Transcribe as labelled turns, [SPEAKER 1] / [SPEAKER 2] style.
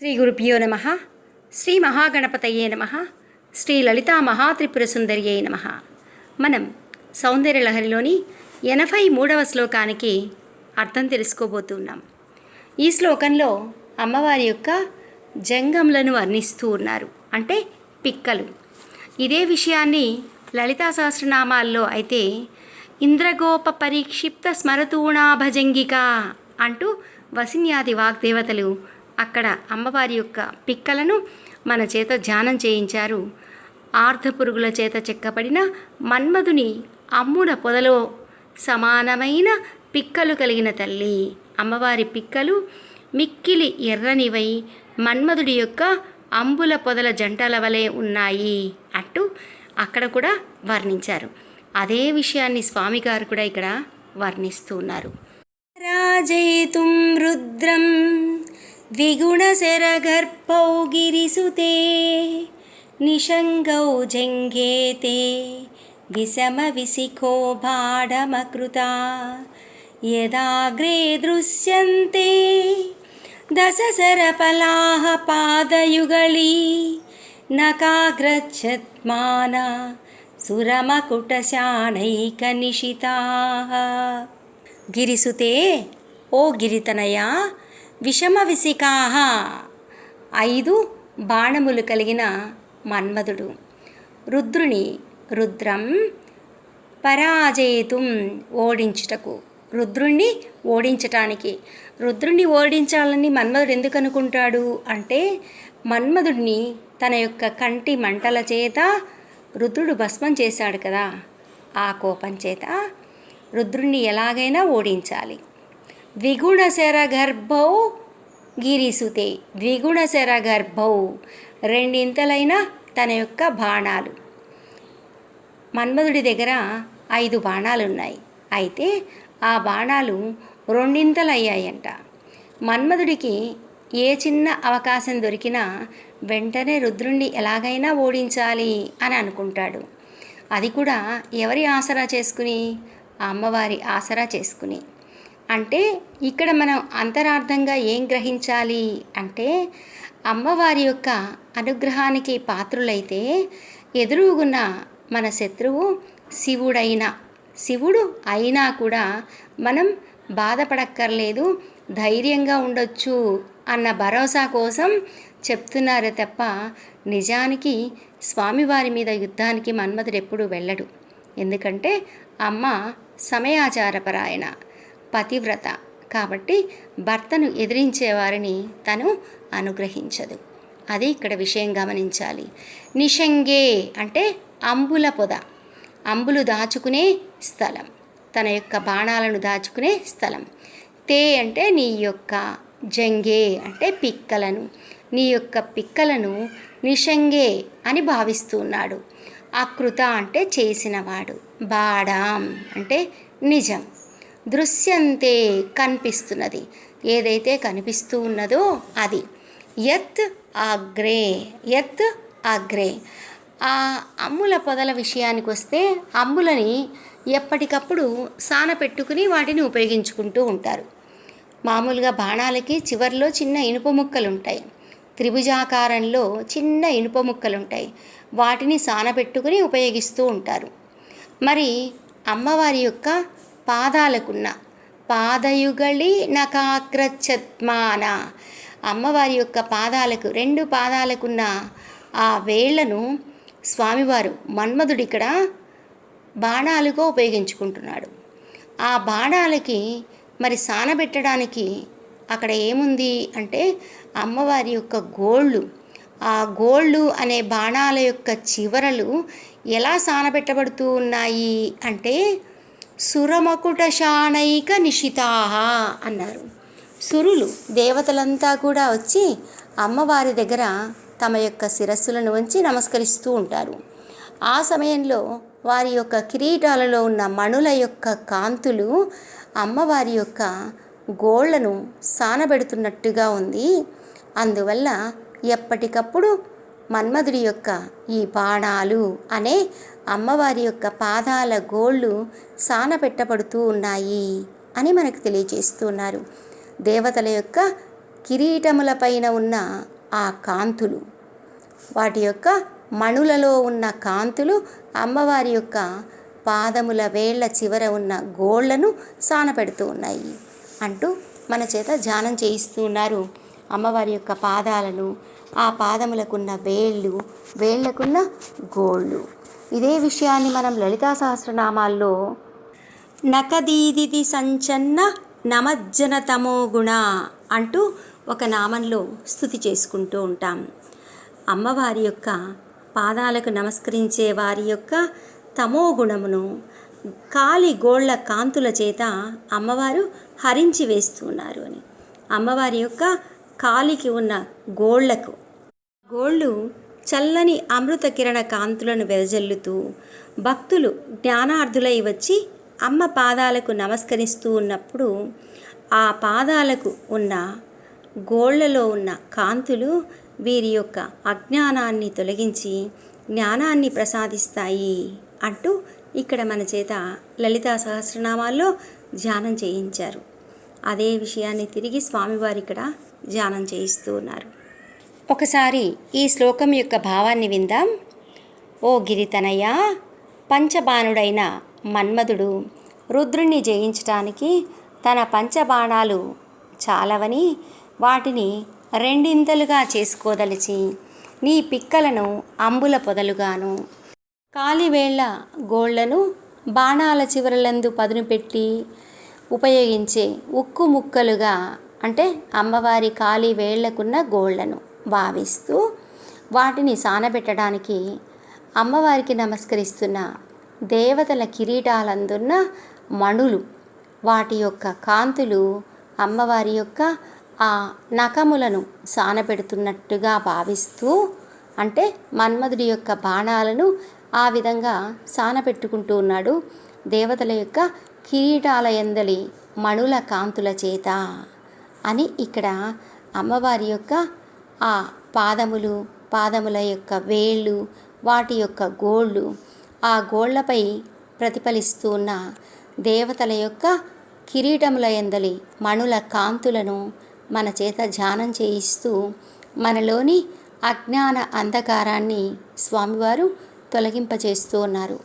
[SPEAKER 1] శ్రీ గురుభ్యో నమ. శ్రీ మహాగణపతయే నమ. శ్రీ లలితా మహాత్రిపుర సుందర్యే నమ. మనం సౌందర్యలహరిలోని ఎనభై మూడవ శ్లోకానికి అర్థం తెలుసుకోబోతున్నాం. ఈ శ్లోకంలో అమ్మవారి యొక్క జంగంలను వర్ణిస్తూ ఉన్నారు. అంటే పిక్కలు. ఇదే విషయాన్ని లలితా సహస్రనామాల్లో అయితే ఇంద్రగోప పరిక్షిప్త స్మరతూణాభజంగిక అంటూ వసిన్యాది వాగ్దేవతలు అక్కడ అమ్మవారి యొక్క పిక్కలను మన చేత ధ్యానం చేయించారు. ఆర్ధపురుగుల చేత చెక్కబడిన మన్మధుని అమ్ముల పొదలో సమానమైన పిక్కలు కలిగిన తల్లి. అమ్మవారి పిక్కలు మిక్కిలి ఎర్రనివై మన్మధుడి యొక్క అంబుల పొదల జంటల వలె ఉన్నాయి అంటూ అక్కడ కూడా వర్ణించారు. అదే విషయాన్ని స్వామిగారు కూడా ఇక్కడ వర్ణిస్తూ ఉన్నారు రాజయితుం రుద్రం విగుణశరగర్భౌ గిరిసుతే నిషంగౌ జంఘేతే విషమవిశిఖో బాఢమకృతా యదాగ్రే దృశ్యంతే దశసరపలాः పాదయుగళీ నకాగ్రచ్చత్మాన సురమకుటశానైకనిషితాः గిరిసుతే ఓ గిరితనయ విషమ విసికాహ ఐదు బాణములు కలిగిన మన్మధుడు. రుద్రుని రుద్రం పరాజయితుం ఓడించుటకు. రుద్రుణ్ణి ఓడించటానికి. రుద్రుణ్ణి ఓడించాలని మన్మధుడు ఎందుకు అనుకుంటాడు? అంటే మన్మధుడిని తన యొక్క కంటి మంటల చేత రుద్రుడు భస్మం చేశాడు కదా ఆ కోపం చేత రుద్రుణ్ణి ఎలాగైనా ఓడించాలి. ద్విగుణశర గర్భౌ గిరిసుతే. ద్విగుణశర గర్భౌ రెండింతలైన తన యొక్క బాణాలు. మన్మధుడి దగ్గర ఐదు బాణాలు ఉన్నాయి అయితే ఆ బాణాలు రెండింతలయ్యాయంట. మన్మధుడికి ఏ చిన్న అవకాశం దొరికినా వెంటనే రుద్రుణ్ణి ఎలాగైనా ఓడించాలి అని అనుకుంటాడు. అది కూడా ఎవరి ఆసరా చేసుకుని? అమ్మవారి ఆసరా చేసుకుని. అంటే ఇక్కడ మనం అంతరార్థంగా ఏం గ్రహించాలి అంటే అమ్మవారి యొక్క అనుగ్రహానికి పాత్రులైతే ఎదురుగున్న మన శత్రువు శివుడైన శివుడు అయినా కూడా మనం బాధపడక్కర్లేదు ధైర్యంగా ఉండొచ్చు అన్న భరోసా కోసం చెప్తున్నారే తప్ప నిజానికి స్వామివారి మీద యుద్ధానికి మన్మధుడు ఎప్పుడు వెళ్ళడు. ఎందుకంటే అమ్మ సమయాచారపరాయణ పతివ్రత. కాబట్టి భర్తను ఎదిరించేవారిని తను అనుగ్రహించదు. అది ఇక్కడ విషయం గమనించాలి. నిషంగే అంటే అంబుల పొద. అంబులు దాచుకునే స్థలం. తన యొక్క బాణాలను దాచుకునే స్థలం. తే అంటే నీ యొక్క జంగే అంటే పిక్కలను. నీ యొక్క పిక్కలను నిషంగే అని భావిస్తున్నాడు అకృత అంటే చేసినవాడు. బాడాం అంటే నిజం. దృశ్యంతే కనిపిస్తున్నది. ఏదైతే కనిపిస్తూ ఉన్నదో అది. యత్ అగ్రే యత్ అగ్రే ఆ అమ్ముల పొదల విషయానికి వస్తే అమ్ములని ఎప్పటికప్పుడు సాన పెట్టుకుని వాటిని ఉపయోగించుకుంటూ ఉంటారు. మామూలుగా బాణాలకి చివర్లో చిన్న ఇనుప ముక్కలు ఉంటాయి త్రిభుజాకారంలో చిన్న ఇనుప ముక్కలు ఉంటాయి వాటిని సానబెట్టుకుని ఉపయోగిస్తూ ఉంటారు. మరి అమ్మవారి యొక్క పాదాలకున్న పాదయుగళి నకాగ్రచత్మాన అమ్మవారి యొక్క పాదాలకు రెండు పాదాలకున్న ఆ వేళ్ళను స్వామివారు మన్మధుడు ఇక్కడ బాణాలుగా ఉపయోగించుకుంటున్నాడు. ఆ బాణాలకి మరి సానబెట్టడానికి అక్కడ ఏముంది అంటే అమ్మవారి యొక్క గోళ్ళు. ఆ గోళ్ళు అనే బాణాల యొక్క చివరలు ఎలా సానబెట్టబడుతూ ఉన్నాయి అంటే సురమకుట శానైక నిశితాహ అన్నారు. సురులు దేవతలంతా కూడా వచ్చి అమ్మవారి దగ్గర తమ యొక్క శిరస్సులను వంచి నమస్కరిస్తూ ఉంటారు. ఆ సమయంలో వారి యొక్క కిరీటాలలో ఉన్న మణుల యొక్క కాంతులు అమ్మవారి యొక్క గోళ్ళను సానబెడుతున్నట్టుగా ఉంది. అందువల్ల ఎప్పటికప్పుడు మన్మధుడి యొక్క ఈ పాడాలు అనే అమ్మవారి యొక్క పాదాల గోళ్ళు సానపెట్టబడుతూ ఉన్నాయి అని మనకు తెలియజేస్తున్నారు దేవతల యొక్క కిరీటముల పైన ఉన్న ఆ కాంతులు వాటి యొక్క మణులలో ఉన్న కాంతులు అమ్మవారి యొక్క పాదముల వేళ్ళ చివర ఉన్న గోళ్ళను సానపెడుతూ ఉన్నాయి అంటూ మన చేత ధ్యానం చేయిస్తూ ఉన్నారు. అమ్మవారి యొక్క పాదాలను ఆ పాదములకున్న వేళ్ళు వేళ్ళకున్న గోళ్ళు. ఇదే విషయాన్ని మనం లలితా సహస్రనామాల్లో నకదీదిది సంచన్న నమజ్జన తమో గుణ అంటూ ఒక నామంలో స్థుతి చేసుకుంటూ ఉంటాం. అమ్మవారి యొక్క పాదాలకు నమస్కరించే వారి యొక్క తమో గుణమును కాలి గోళ్ళ కాంతుల చేత అమ్మవారు హరించి వేస్తున్నారు అని. అమ్మవారి యొక్క కాలికి ఉన్న గోళ్ళకు. గోళ్ళు చల్లని అమృత కిరణ కాంతులను వెదజల్లుతూ భక్తులు జ్ఞానార్థులై వచ్చి అమ్మ పాదాలకు నమస్కరిస్తూ ఉన్నప్పుడు ఆ పాదాలకు ఉన్న గోళ్ళలో ఉన్న కాంతులు వీరి యొక్క అజ్ఞానాన్ని తొలగించి జ్ఞానాన్ని ప్రసాదిస్తాయి అంటూ ఇక్కడ మన చేత లలితా సహస్రనామాల్లో ధ్యానం చేయించారు. అదే విషయాన్ని తిరిగి స్వామివారి ఇక్కడ ధ్యానం చేయిస్తూ ఉన్నారు. ఒకసారి ఈ శ్లోకం యొక్క భావాన్ని విందాం. ఓ గిరితనయ్య పంచబాణుడైన మన్మధుడు రుద్రుణ్ణి జయించటానికి తన పంచబాణాలు చాలవని వాటిని రెండింతలుగా చేసుకోదలిచి నీ పిక్కలను అంబుల పొదలుగాను. కాలివేళ్ళ గోళ్ళను బాణాల చివరలందు పదును పెట్టి ఉపయోగించే ఉక్కు ముక్కలుగా అంటే అమ్మవారి ఖాళీ వేళ్ళకున్న గోళ్ళను భావిస్తూ వాటిని సానబెట్టడానికి అమ్మవారికి నమస్కరిస్తున్న దేవతల కిరీటాలందున్న మణులు వాటి యొక్క కాంతులు అమ్మవారి యొక్క ఆ నఖములను సానబెడుతున్నట్టుగా భావిస్తూ అంటే మన్మధుడి యొక్క బాణాలను ఆ విధంగా సానపెట్టుకుంటూ ఉన్నాడు. దేవతల యొక్క కిరీటాల ఎందలి మణుల కాంతుల చేత అని ఇక్కడ అమ్మవారి యొక్క ఆ పాదములు పాదముల యొక్క వేళ్ళు వాటి యొక్క గోళ్ళు ఆ గోళ్ళపై ప్రతిఫలిస్తూ ఉన్న దేవతల యొక్క కిరీటముల ఎందలి మణుల కాంతులను మన చేత ధ్యానం చేయిస్తూ మనలోని అజ్ఞాన అంధకారాన్ని స్వామివారు తొలగింపచేస్తూ ఉన్నారు.